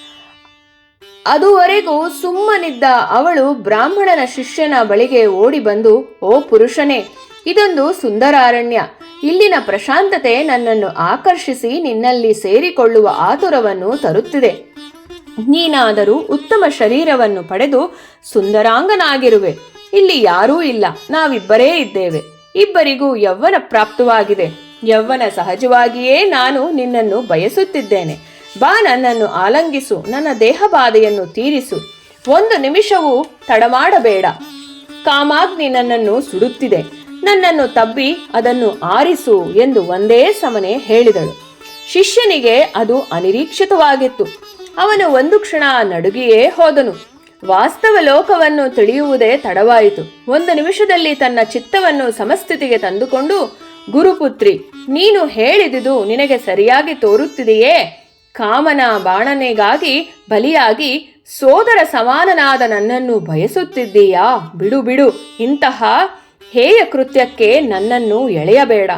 ಅದುವರೆಗೂ ಸುಮ್ಮನಿದ್ದ ಅವಳು ಬ್ರಾಹ್ಮಣನ ಶಿಷ್ಯನ ಬಳಿಗೆ ಓಡಿ ಬಂದು, ಓ ಪುರುಷನೇ, ಇದೊಂದು ಸುಂದರಾರಣ್ಯ. ಇಲ್ಲಿನ ಪ್ರಶಾಂತತೆ ನನ್ನನ್ನು ಆಕರ್ಷಿಸಿ ನಿನ್ನಲ್ಲಿ ಸೇರಿಕೊಳ್ಳುವ ಆತುರವನ್ನು ತರುತ್ತಿದೆ. ನೀನಾದರೂ ಉತ್ತಮ ಶರೀರವನ್ನು ಪಡೆದು ಸುಂದರಾಂಗನಾಗಿರುವೆ. ಇಲ್ಲಿ ಯಾರೂ ಇಲ್ಲ, ನಾವಿಬ್ಬರೇ ಇದ್ದೇವೆ. ಇಬ್ಬರಿಗೂ ಯೌವನ ಪ್ರಾಪ್ತವಾಗಿದೆ. ಯೌವನ ಸಹಜವಾಗಿಯೇ ನಾನು ನಿನ್ನನ್ನು ಬಯಸುತ್ತಿದ್ದೇನೆ. ಬಾ, ನನ್ನನ್ನು ಆಲಂಗಿಸು, ನನ್ನ ದೇಹಬಾಧೆಯನ್ನು ತೀರಿಸು. ಒಂದು ನಿಮಿಷವೂ ತಡಮಾಡಬೇಡ. ಕಾಮಾಗ್ನಿ ನನ್ನನ್ನು ಸುಡುತ್ತಿದೆ. ನನ್ನನ್ನು ತಬ್ಬಿ ಅದನ್ನು ಆರಿಸು ಎಂದು ಒಂದೇ ಸಮನೆ ಹೇಳಿದಳು. ಶಿಷ್ಯನಿಗೆ ಅದು ಅನಿರೀಕ್ಷಿತವಾಗಿತ್ತು. ಅವನು ಒಂದು ಕ್ಷಣ ನಡುಗಿಯೇ ಹೋದನು. ವಾಸ್ತವ ಲೋಕವನ್ನು ತಿಳಿಯುವುದೇ ತಡವಾಯಿತು. ಒಂದು ನಿಮಿಷದಲ್ಲಿ ತನ್ನ ಚಿತ್ತವನ್ನು ಸಮಸ್ಥಿತಿಗೆ ತಂದುಕೊಂಡು, ಗುರುಪುತ್ರಿ, ನೀನು ಹೇಳಿದುದು ನಿನಗೆ ಸರಿಯಾಗಿ ತೋರುತ್ತಿದೆಯೇ? ಕಾಮನ ಬಾಣನೆಗಾಗಿ ಬಲಿಯಾಗಿ ಸೋದರ ಸಮಾನನಾದ ನನ್ನನ್ನು ಬಯಸುತ್ತಿದ್ದೀಯಾ? ಬಿಡು ಬಿಡು, ಇಂತಹ ಹೇಯ ಕೃತ್ಯಕ್ಕೆ ನನ್ನನ್ನು ಎಳೆಯಬೇಡ.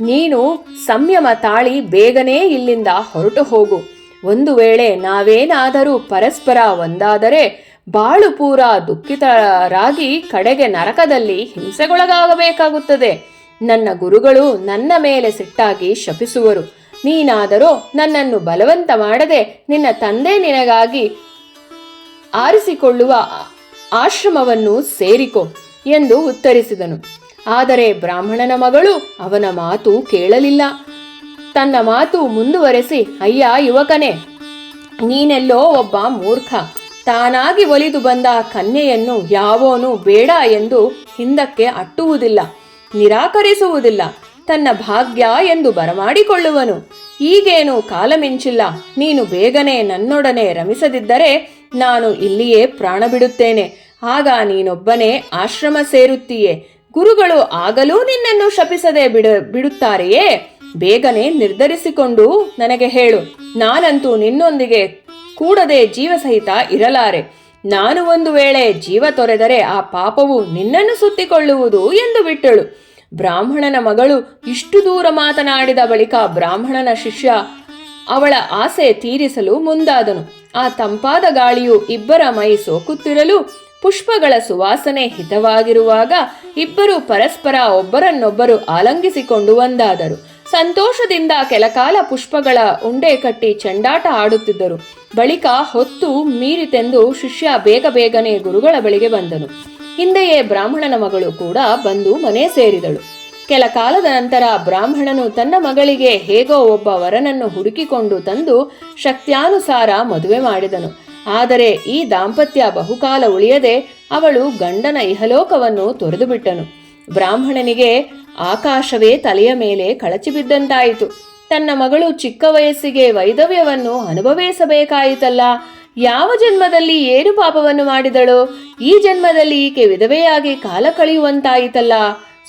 ನೀನು ಸಂಯಮ ತಾಳಿ ಬೇಗನೆ ಇಲ್ಲಿಂದ ಹೊರಟು ಹೋಗು. ಒಂದು ವೇಳೆ ನಾವೇನಾದರೂ ಪರಸ್ಪರ ಒಂದಾದರೆ ಬಾಳು ಪೂರ ದುಃಖಿತರಾಗಿ ಕಡೆಗೆ ನರಕದಲ್ಲಿ ಹಿಂಸೆಗೊಳಗಾಗಬೇಕಾಗುತ್ತದೆ. ನನ್ನ ಗುರುಗಳು ನನ್ನ ಮೇಲೆ ಸಿಟ್ಟಾಗಿ ಶಪಿಸುವರು. ನೀನಾದರೂ ನನ್ನನ್ನು ಬಲವಂತ ಮಾಡದೆ ನಿನ್ನ ತಂದೆ ನಿನಗಾಗಿ ಆರಿಸಿಕೊಳ್ಳುವ ಆಶ್ರಮವನ್ನು ಸೇರಿಕೊ ಎಂದು ಉತ್ತರಿಸಿದನು. ಆದರೆ ಬ್ರಾಹ್ಮಣನ ಮಗಳು ಅವನ ಮಾತು ಕೇಳಲಿಲ್ಲ. ತನ್ನ ಮಾತು ಮುಂದುವರೆಸಿ, ಅಯ್ಯ, ಯುವಕನೇ, ನೀನೆಲ್ಲೋ ಒಬ್ಬ ಮೂರ್ಖ. ತಾನಾಗಿ ಒಲಿದು ಬಂದ ಕನ್ಯೆಯನ್ನು ಯಾವೋನು ಬೇಡ ಎಂದು ಹಿಂದಕ್ಕೆ ಅಟ್ಟುವುದಿಲ್ಲ, ನಿರಾಕರಿಸುವುದಿಲ್ಲ. ತನ್ನ ಭಾಗ್ಯ ಎಂದು ಬರಮಾಡಿಕೊಳ್ಳುವನು. ಈಗೇನು ಕಾಲ ಮಿಂಚಿಲ್ಲ ನೀನು ಬೇಗನೆ ನನ್ನೊಡನೆ ರಮಿಸದಿದ್ದರೆ ನಾನು ಇಲ್ಲಿಯೇ ಪ್ರಾಣ ಬಿಡುತ್ತೇನೆ ಆಗ ನೀನೊಬ್ಬನೇ ಆಶ್ರಮ ಸೇರುತ್ತೀಯೇ. ಗುರುಗಳು ಆಗಲೂ ನಿನ್ನನ್ನು ಶಪಿಸದೆ ಬಿಡು, ಬಿಡುತ್ತಾರೆಯೇ? ಬೇಗನೆ ನಿರ್ಧರಿಸಿಕೊಂಡು ನನಗೆ ಹೇಳು. ನಾನಂತೂ ನಿನ್ನೊಂದಿಗೆ ಕೂಡದೆ ಜೀವಸಹಿತ ಇರಲಾರೆ. ನಾನು ಒಂದು ವೇಳೆ ಜೀವ ತೊರೆದರೆ ಆ ಪಾಪವು ನಿನ್ನನ್ನು ಸುತ್ತಿಕೊಳ್ಳುವುದು ಎಂದು ಬಿಟ್ಟಳು. ಬ್ರಾಹ್ಮಣನ ಮಗಳು ಇಷ್ಟು ದೂರ ಮಾತನಾಡಿದ ಬಳಿಕ ಬ್ರಾಹ್ಮಣನ ಶಿಷ್ಯ ಅವಳ ಆಸೆ ತೀರಿಸಲು ಮುಂದಾದನು. ಆ ತಂಪಾದ ಗಾಳಿಯು ಇಬ್ಬರ ಮೈ ಸೋಕುತ್ತಿರಲು ಪುಷ್ಪಗಳ ಸುವಾಸನೆ ಹಿತವಾಗಿರುವಾಗ ಇಬ್ಬರು ಪರಸ್ಪರ ಒಬ್ಬರನ್ನೊಬ್ಬರು ಆಲಂಗಿಸಿಕೊಂಡು ಒಂದಾದರು. ಸಂತೋಷದಿಂದ ಕೆಲಕಾಲ ಪುಷ್ಪಗಳ ಉಂಡೆ ಕಟ್ಟಿ ಚೆಂಡಾಟ ಆಡುತ್ತಿದ್ದರು. ಬಳಿಕ ಹೊತ್ತು ಮೀರಿತೆಂದು ಶಿಷ್ಯ ಬೇಗ ಬೇಗನೆ ಗುರುಗಳ ಬಳಿಗೆ ಬಂದನು. ಹಿಂದೆಯೇ ಬ್ರಾಹ್ಮಣನ ಮಗಳು ಕೂಡ ಬಂದು ಮನೆ ಸೇರಿದಳು. ಕೆಲ ಕಾಲದ ನಂತರ ಬ್ರಾಹ್ಮಣನು ತನ್ನ ಮಗಳಿಗೆ ಹೇಗೋ ಒಬ್ಬ ವರನನ್ನು ಹುಡುಕಿಕೊಂಡು ತಂದು ಶಕ್ತ್ಯಾನುಸಾರ ಮದುವೆ ಮಾಡಿದನು. ಆದರೆ ಈ ದಾಂಪತ್ಯ ಬಹುಕಾಲ ಉಳಿಯದೆ ಅವಳು ಗಂಡನ ಇಹಲೋಕವನ್ನು ತೊರೆದುಬಿಟ್ಟನು. ಬ್ರಾಹ್ಮಣನಿಗೆ ಆಕಾಶವೇ ತಲೆಯ ಮೇಲೆ ಕಳಚಿ ಬಿದ್ದಂತಾಯಿತು. ತನ್ನ ಮಗಳು ಚಿಕ್ಕ ವಯಸ್ಸಿಗೆ ವೈದವ್ಯವನ್ನು ಅನುಭವಿಸಬೇಕಾಯಿತಲ್ಲ. ಯಾವ ಜನ್ಮದಲ್ಲಿ ಏನು ಪಾಪವನ್ನು ಮಾಡಿದಳೋ, ಈ ಜನ್ಮದಲ್ಲಿ ಈಕೆ ವಿಧವೆಯಾಗಿ ಕಾಲ ಕಳೆಯುವಂತಾಯಿತಲ್ಲ.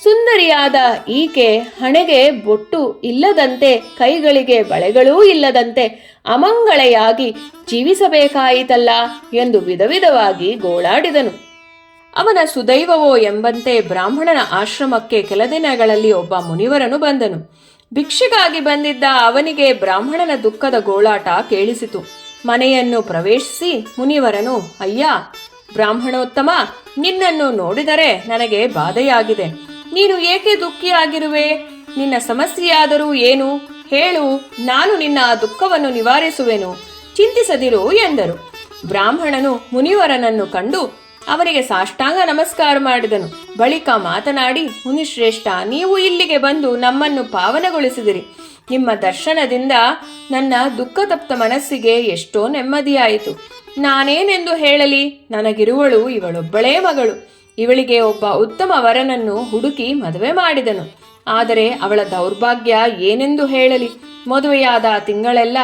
ಸುಂದರಿಯಾದ ಈಕೆ ಹಣೆಗೆ ಬೊಟ್ಟು ಇಲ್ಲದಂತೆ, ಕೈಗಳಿಗೆ ಬಳೆಗಳೂ ಇಲ್ಲದಂತೆ ಅಮಂಗಳೆಯಾಗಿ ಜೀವಿಸಬೇಕಾಯಿತಲ್ಲ ಎಂದು ವಿಧವಿಧವಾಗಿ ಗೋಳಾಡಿದನು. ಅವನ ಸುದೈವವೋ ಎಂಬಂತೆ ಬ್ರಾಹ್ಮಣನ ಆಶ್ರಮಕ್ಕೆ ಕೆಲ ದಿನಗಳಲ್ಲಿ ಒಬ್ಬ ಮುನಿವರನು ಬಂದನು. ಭಿಕ್ಷೆಗಾಗಿ ಬಂದಿದ್ದ ಅವನಿಗೆ ಬ್ರಾಹ್ಮಣನ ದುಃಖದ ಗೋಳಾಟ ಕೇಳಿಸಿತು. ಮನೆಯನ್ನು ಪ್ರವೇಶಿಸಿ ಮುನಿವರನು, ಅಯ್ಯ, ಬ್ರಾಹ್ಮಣೋತ್ತಮ, ನಿನ್ನನ್ನು ನೋಡಿದರೆ ನನಗೆ ಬಾಧೆಯಾಗಿದೆ. ನೀನು ಏಕೆ ದುಃಖಿಯಾಗಿರುವೆ? ನಿನ್ನ ಸಮಸ್ಯೆಯಾದರೂ ಏನು? ಹೇಳು, ನಾನು ನಿನ್ನ ದುಃಖವನ್ನು ನಿವಾರಿಸುವೆನು. ಚಿಂತಿಸದಿರು ಎಂದರು. ಬ್ರಾಹ್ಮಣನು ಮುನಿವರನನ್ನು ಕಂಡು ಅವನಿಗೆ ಸಾಷ್ಟಾಂಗ ನಮಸ್ಕಾರ ಮಾಡಿದನು. ಬಳಿಕ ಮಾತನಾಡಿ, ಮುನಿಶ್ರೇಷ್ಠ, ನೀವು ಇಲ್ಲಿಗೆ ಬಂದು ನಮ್ಮನ್ನು ಪಾವನಗೊಳಿಸಿದಿರಿ. ನಿಮ್ಮ ದರ್ಶನದಿಂದ ನನ್ನ ದುಃಖತಪ್ತ ಮನಸ್ಸಿಗೆ ಎಷ್ಟೋ ನೆಮ್ಮದಿಯಾಯಿತು. ನಾನೇನೆಂದು ಹೇಳಲಿ? ನನಗಿರುವಳು ಇವಳೊಬ್ಬಳೇ ಮಗಳು. ಇವಳಿಗೆ ಒಬ್ಬ ಉತ್ತಮ ವರನನ್ನು ಹುಡುಕಿ ಮದುವೆ ಮಾಡಿದನು. ಆದರೆ ಅವಳ ದೌರ್ಭಾಗ್ಯ ಏನೆಂದು ಹೇಳಲಿ? ಮದುವೆಯಾದ ತಿಂಗಳೆಲ್ಲ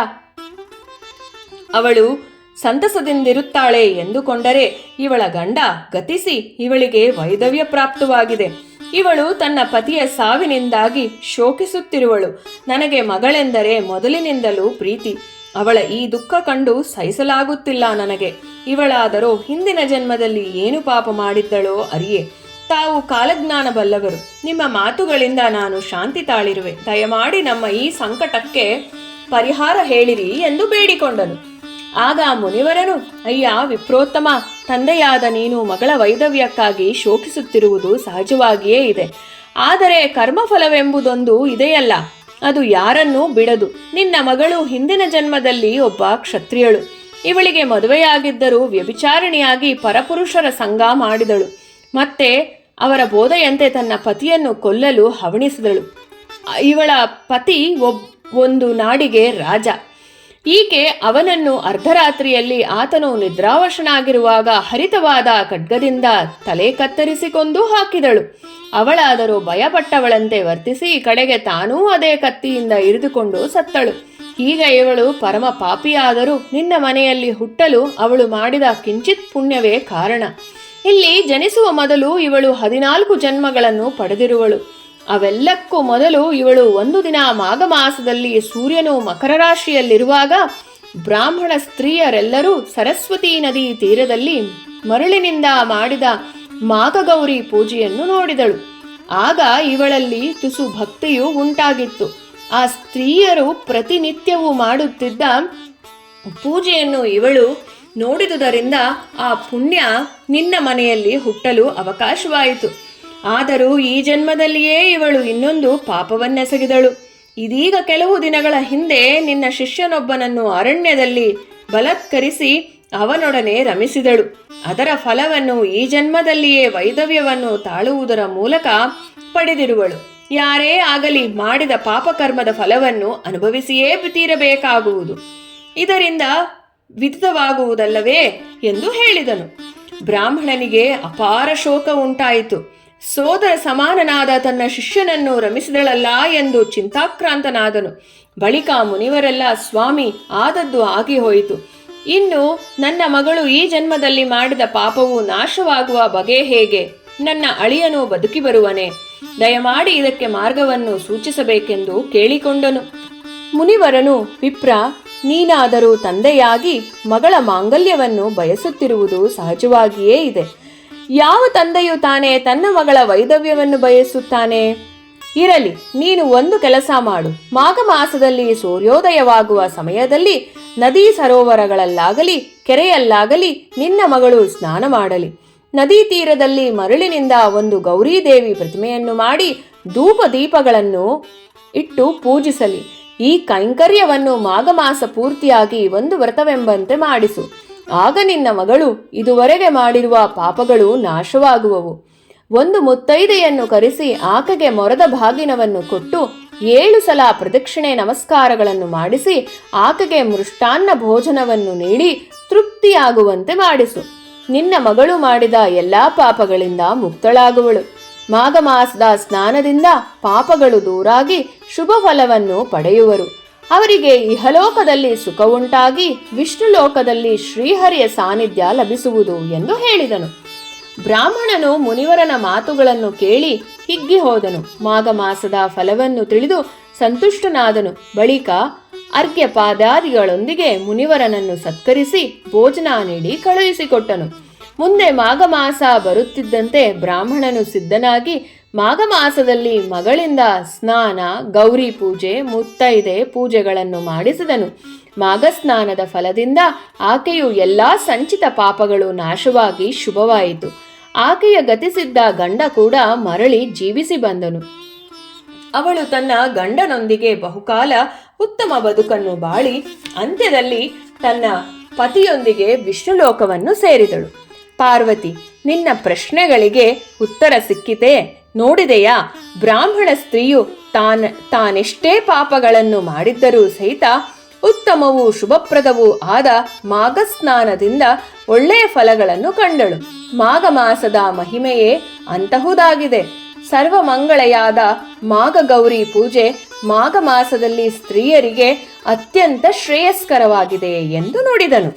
ಅವಳು ಸಂತಸದಿಂದಿರುತ್ತಾಳೆ ಎಂದುಕೊಂಡರೆ ಇವಳ ಗಂಡ ಗತಿಸಿ ಇವಳಿಗೆ ವೈದವ್ಯ ಪ್ರಾಪ್ತವಾಗಿದೆ. ಇವಳು ತನ್ನ ಪತಿಯ ಸಾವಿನಿಂದಾಗಿ ಶೋಕಿಸುತ್ತಿರುವಳು. ನನಗೆ ಮಗಳೆಂದರೆ ಮೊದಲಿನಿಂದಲೂ ಪ್ರೀತಿ. ಅವಳ ಈ ದುಃಖ ಕಂಡು ಸಹಿಸಲಾಗುತ್ತಿಲ್ಲ ನನಗೆ. ಇವಳಾದರೂ ಹಿಂದಿನ ಜನ್ಮದಲ್ಲಿ ಏನು ಪಾಪ ಮಾಡಿದ್ದಳೋ ಅರಿಯೇ. ತಾವು ಕಾಲಜ್ಞಾನ ಬಲ್ಲವರು ನಿಮ್ಮ ಮಾತುಗಳಿಂದ ನಾನು ಶಾಂತಿ ತಾಳಿರುವೆ. ದಯಮಾಡಿ ನಮ್ಮ ಈ ಸಂಕಟಕ್ಕೆ ಪರಿಹಾರ ಹೇಳಿರಿ ಎಂದು ಬೇಡಿಕೊಂಡನು. ಆಗ ಮುನಿವರನು, ಅಯ್ಯ, ವಿಪ್ರೋತ್ತಮ, ತಂದೆಯಾದ ನೀನು ಮಗಳ ವೈದವ್ಯಕ್ಕಾಗಿ ಶೋಕಿಸುತ್ತಿರುವುದು ಸಹಜವಾಗಿಯೇ ಇದೆ. ಆದರೆ ಕರ್ಮಫಲವೆಂಬುದೊಂದು ಇದೆಯಲ್ಲ, ಅದು ಯಾರನ್ನೂ ಬಿಡದು. ನಿನ್ನ ಮಗಳು ಹಿಂದಿನ ಜನ್ಮದಲ್ಲಿ ಒಬ್ಬ ಕ್ಷತ್ರಿಯಳು. ಇವಳಿಗೆ ಮದುವೆಯಾಗಿದ್ದರೂ ವ್ಯಭಿಚಾರಿಣಿಯಾಗಿ ಪರಪುರುಷರ ಸಂಘ ಮಾಡಿದಳು. ಮತ್ತೆ ಅವರ ಬೋಧೆಯಂತೆ ತನ್ನ ಪತಿಯನ್ನು ಕೊಲ್ಲಲು ಹವಣಿಸಿದಳು. ಇವಳ ಪತಿ ಒಬ್, ಒಂದು ನಾಡಿಗೆ ರಾಜ. ಈಕೆ ಅವನನ್ನು ಅರ್ಧರಾತ್ರಿಯಲ್ಲಿ ಆತನು ನಿದ್ರಾವಶನಾಗಿರುವಾಗ ಹರಿತವಾದ ಖಡ್ಗದಿಂದ ತಲೆ ಕತ್ತರಿಸಿಕೊಂಡು ಹಾಕಿದಳು. ಅವಳಾದರೂ ಭಯಪಟ್ಟವಳಂತೆ ವರ್ತಿಸಿ ಕಡೆಗೆ ತಾನೂ ಅದೇ ಕತ್ತಿಯಿಂದ ಇರಿದುಕೊಂಡು ಸತ್ತಳು. ಈಗ ಇವಳು ಪರಮ ಪಾಪಿಯಾದರೂ ನಿನ್ನ ಮನೆಯಲ್ಲಿ ಹುಟ್ಟಲು ಅವಳು ಮಾಡಿದ ಕಿಂಚಿತ್ ಪುಣ್ಯವೇ ಕಾರಣ. ಇಲ್ಲಿ ಜನಿಸುವ ಮೊದಲು ಇವಳು ಹದಿನಾಲ್ಕು ಜನ್ಮಗಳನ್ನು ಪಡೆದಿರುವಳು. ಅವೆಲ್ಲಕ್ಕೂ ಮೊದಲು ಇವಳು ಒಂದು ದಿನ ಮಾಘ ಮಾಸದಲ್ಲಿ ಸೂರ್ಯನು ಮಕರ ರಾಶಿಯಲ್ಲಿರುವಾಗ ಬ್ರಾಹ್ಮಣ ಸ್ತ್ರೀಯರೆಲ್ಲರೂ ಸರಸ್ವತಿ ನದಿ ತೀರದಲ್ಲಿ ಮರಳಿನಿಂದ ಮಾಡಿದ ಮಾಘಗೌರಿ ಪೂಜೆಯನ್ನು ನೋಡಿದಳು. ಆಗ ಇವಳಲ್ಲಿ ತುಸು ಭಕ್ತಿಯು ಉಂಟಾಗಿತ್ತು. ಆ ಸ್ತ್ರೀಯರು ಪ್ರತಿನಿತ್ಯವೂ ಮಾಡುತ್ತಿದ್ದ ಪೂಜೆಯನ್ನು ಇವಳು ನೋಡಿದುದರಿಂದ ಆ ಪುಣ್ಯ ನಿನ್ನ ಮನೆಯಲ್ಲಿ ಹುಟ್ಟಲು ಅವಕಾಶವಾಯಿತು. ಆದರೂ ಈ ಜನ್ಮದಲ್ಲಿಯೇ ಇವಳು ಇನ್ನೊಂದು ಪಾಪವನ್ನೆಸಗಿದಳು. ಇದೀಗ ಕೆಲವು ದಿನಗಳ ಹಿಂದೆ ನಿನ್ನ ಶಿಷ್ಯನೊಬ್ಬನನ್ನು ಅರಣ್ಯದಲ್ಲಿ ಬಲತ್ಕರಿಸಿ ಅವನೊಡನೆ ರಮಿಸಿದಳು. ಅದರ ಫಲವನ್ನು ಈ ಜನ್ಮದಲ್ಲಿಯೇ ವೈದವ್ಯವನ್ನು ತಾಳುವುದರ ಮೂಲಕ ಪಡೆದಿರುವಳು. ಯಾರೇ ಆಗಲಿ ಮಾಡಿದ ಪಾಪಕರ್ಮದ ಫಲವನ್ನು ಅನುಭವಿಸಿಯೇ ತೀರಬೇಕಾಗುವುದು. ಇದರಿಂದ ವಿದಿತವಾಗುವುದಲ್ಲವೇ ಎಂದು ಹೇಳಿದನು. ಬ್ರಾಹ್ಮಣನಿಗೆ ಅಪಾರ ಶೋಕ ಉಂಟಾಯಿತು. ಸೋದರ ಸಮಾನನಾದ ತನ್ನ ಶಿಷ್ಯನನ್ನು ರಮಿಸಿದಳಲ್ಲ ಎಂದು ಚಿಂತಾಕ್ರಾಂತನಾದನು. ಬಳಿಕ ಮುನಿವರೆಲ್ಲ ಸ್ವಾಮಿ ಆದದ್ದು ಆಗಿ ಹೋಯಿತು. ಇನ್ನು ನನ್ನ ಮಗಳು ಈ ಜನ್ಮದಲ್ಲಿ ಮಾಡಿದ ಪಾಪವು ನಾಶವಾಗುವ ಬಗೆ ಹೇಗೆ? ನನ್ನ ಅಳಿಯನು ಬದುಕಿ ಬರುವನೆ. ದಯಮಾಡಿ ಇದಕ್ಕೆ ಮಾರ್ಗವನ್ನು ಸೂಚಿಸಬೇಕೆಂದು ಕೇಳಿಕೊಂಡನು. ಮುನಿವರನು, ವಿಪ್ರ, ನೀನಾದರೂ ತಂದೆಯಾಗಿ ಮಗಳ ಮಾಂಗಲ್ಯವನ್ನು ಬಯಸುತ್ತಿರುವುದು ಸಹಜವಾಗಿಯೇ ಇದೆ. ಯಾವ ತಂದೆಯು ತಾನೆ ತನ್ನ ಮಗಳ ವೈದವ್ಯವನ್ನು ಬಯಸುತ್ತಾನೆ? ಇರಲಿ, ನೀನು ಒಂದು ಕೆಲಸ ಮಾಡು. ಮಾಘ ಮಾಸದಲ್ಲಿ ಸೂರ್ಯೋದಯವಾಗುವ ಸಮಯದಲ್ಲಿ ನದಿ ಸರೋವರಗಳಲ್ಲಾಗಲಿ, ಕೆರೆಯಲ್ಲಾಗಲಿ ನಿನ್ನ ಮಗಳು ಸ್ನಾನ ಮಾಡಲಿ. ನದಿ ತೀರದಲ್ಲಿ ಮರಳಿನಿಂದ ಒಂದು ಗೌರೀದೇವಿ ಪ್ರತಿಮೆಯನ್ನು ಮಾಡಿ ಧೂಪ ದೀಪಗಳನ್ನು ಇಟ್ಟು ಪೂಜಿಸಲಿ. ಈ ಕೈಂಕರ್ಯವನ್ನು ಮಾಘ ಮಾಸ ಪೂರ್ತಿಯಾಗಿ ಒಂದು ವ್ರತವೆಂಬಂತೆ ಮಾಡಿಸು. ಆಗ ನಿನ್ನ ಮಗಳು ಇದುವರೆಗೆ ಮಾಡಿರುವ ಪಾಪಗಳು ನಾಶವಾಗುವವು. ಒಂದು ಮುತ್ತೈದೆಯನ್ನು ಕರೆಸಿ ಆಕೆಗೆ ಮೊರದ ಭಾಗಿನವನ್ನು ಕೊಟ್ಟು ಏಳು ಸಲ ಪ್ರದಕ್ಷಿಣೆ ನಮಸ್ಕಾರಗಳನ್ನು ಮಾಡಿಸಿ ಆಕೆಗೆ ಮೃಷ್ಟಾನ್ನ ಭೋಜನವನ್ನು ನೀಡಿ ತೃಪ್ತಿಯಾಗುವಂತೆ ಮಾಡಿಸು. ನಿನ್ನ ಮಗಳು ಮಾಡಿದ ಎಲ್ಲಾ ಪಾಪಗಳಿಂದ ಮುಕ್ತಳಾಗುವಳು. ಮಾಘ ಮಾಸದ ಸ್ನಾನದಿಂದ ಪಾಪಗಳು ದೂರಾಗಿ ಶುಭ ಫಲವನ್ನು ಪಡೆಯುವರು. ಅವರಿಗೆ ಇಹಲೋಕದಲ್ಲಿ ಸುಖವುಂಟಾಗಿ ವಿಷ್ಣುಲೋಕದಲ್ಲಿ ವಿಷ್ಣು ಲೋಕದಲ್ಲಿ ಶ್ರೀಹರಿಯ ಸಾನ್ನಿಧ್ಯ ಲಭಿಸುವುದು ಎಂದು ಹೇಳಿದನು. ಬ್ರಾಹ್ಮಣನು ಮುನಿವರನ ಮಾತುಗಳನ್ನು ಕೇಳಿ ಹಿಗ್ಗಿ ಹೋದನು. ಮಾಘ ಮಾಸದ ಫಲವನ್ನು ತಿಳಿದು ಸಂತುಷ್ಟನಾದನು. ಬಳಿಕ ಅರ್ಘ್ಯಪಾದಾದಿಗಳೊಂದಿಗೆ ಮುನಿವರನನ್ನು ಸತ್ಕರಿಸಿ ಭೋಜನ ನೀಡಿ ಕಳುಹಿಸಿಕೊಟ್ಟನು. ಮುಂದೆ ಮಾಘ ಮಾಸ ಬರುತ್ತಿದ್ದಂತೆ ಬ್ರಾಹ್ಮಣನು ಸಿದ್ಧನಾಗಿ ಮಾಘ ಮಾಸದಲ್ಲಿ ಮಗಳಿಂದ ಸ್ನಾನ, ಗೌರಿ ಪೂಜೆ, ಮುತ್ತೈದೆ ಪೂಜೆಗಳನ್ನು ಮಾಡಿಸಿದನು. ಮಾಘ ಸ್ನಾನದ ಫಲದಿಂದ ಆಕೆಯು ಎಲ್ಲಾ ಸಂಚಿತ ಪಾಪಗಳು ನಾಶವಾಗಿ ಶುಭವಾಯಿತು. ಆಕೆಯ ಗತಿಸಿದ್ದ ಗಂಡ ಕೂಡ ಮರಳಿ ಜೀವಿಸಿ ಬಂದನು. ಅವಳು ತನ್ನ ಗಂಡನೊಂದಿಗೆ ಬಹುಕಾಲ ಉತ್ತಮ ಬದುಕನ್ನು ಬಾಳಿ ಅಂತ್ಯದಲ್ಲಿ ತನ್ನ ಪತಿಯೊಂದಿಗೆ ವಿಷ್ಣುಲೋಕವನ್ನು ಸೇರಿದಳು. ಪಾರ್ವತಿ, ನಿನ್ನ ಪ್ರಶ್ನೆಗಳಿಗೆ ಉತ್ತರ ಸಿಕ್ಕಿತೆ? ನೋಡಿದೆಯಾ? ಬ್ರಾಹ್ಮಣ ಸ್ತ್ರೀಯು ತಾನ್ ತಾನೆಷ್ಟೇ ಪಾಪಗಳನ್ನು ಮಾಡಿದ್ದರೂ ಸಹಿತ ಉತ್ತಮವೂ ಶುಭಪ್ರದವೂ ಆದ ಮಾಘಸ್ನಾನದಿಂದ ಒಳ್ಳೆಯ ಫಲಗಳನ್ನು ಕಂಡಳು. ಮಾಘ ಮಾಸದ ಮಹಿಮೆಯೇ ಅಂತಹುದಾಗಿದೆ. ಸರ್ವಮಂಗಳೆಯಾದ ಮಾಘ ಗೌರಿ ಪೂಜೆ ಮಾಘ ಮಾಸದಲ್ಲಿ ಸ್ತ್ರೀಯರಿಗೆ ಅತ್ಯಂತ ಶ್ರೇಯಸ್ಕರವಾಗಿದೆ ಎಂದು ನುಡಿದನು.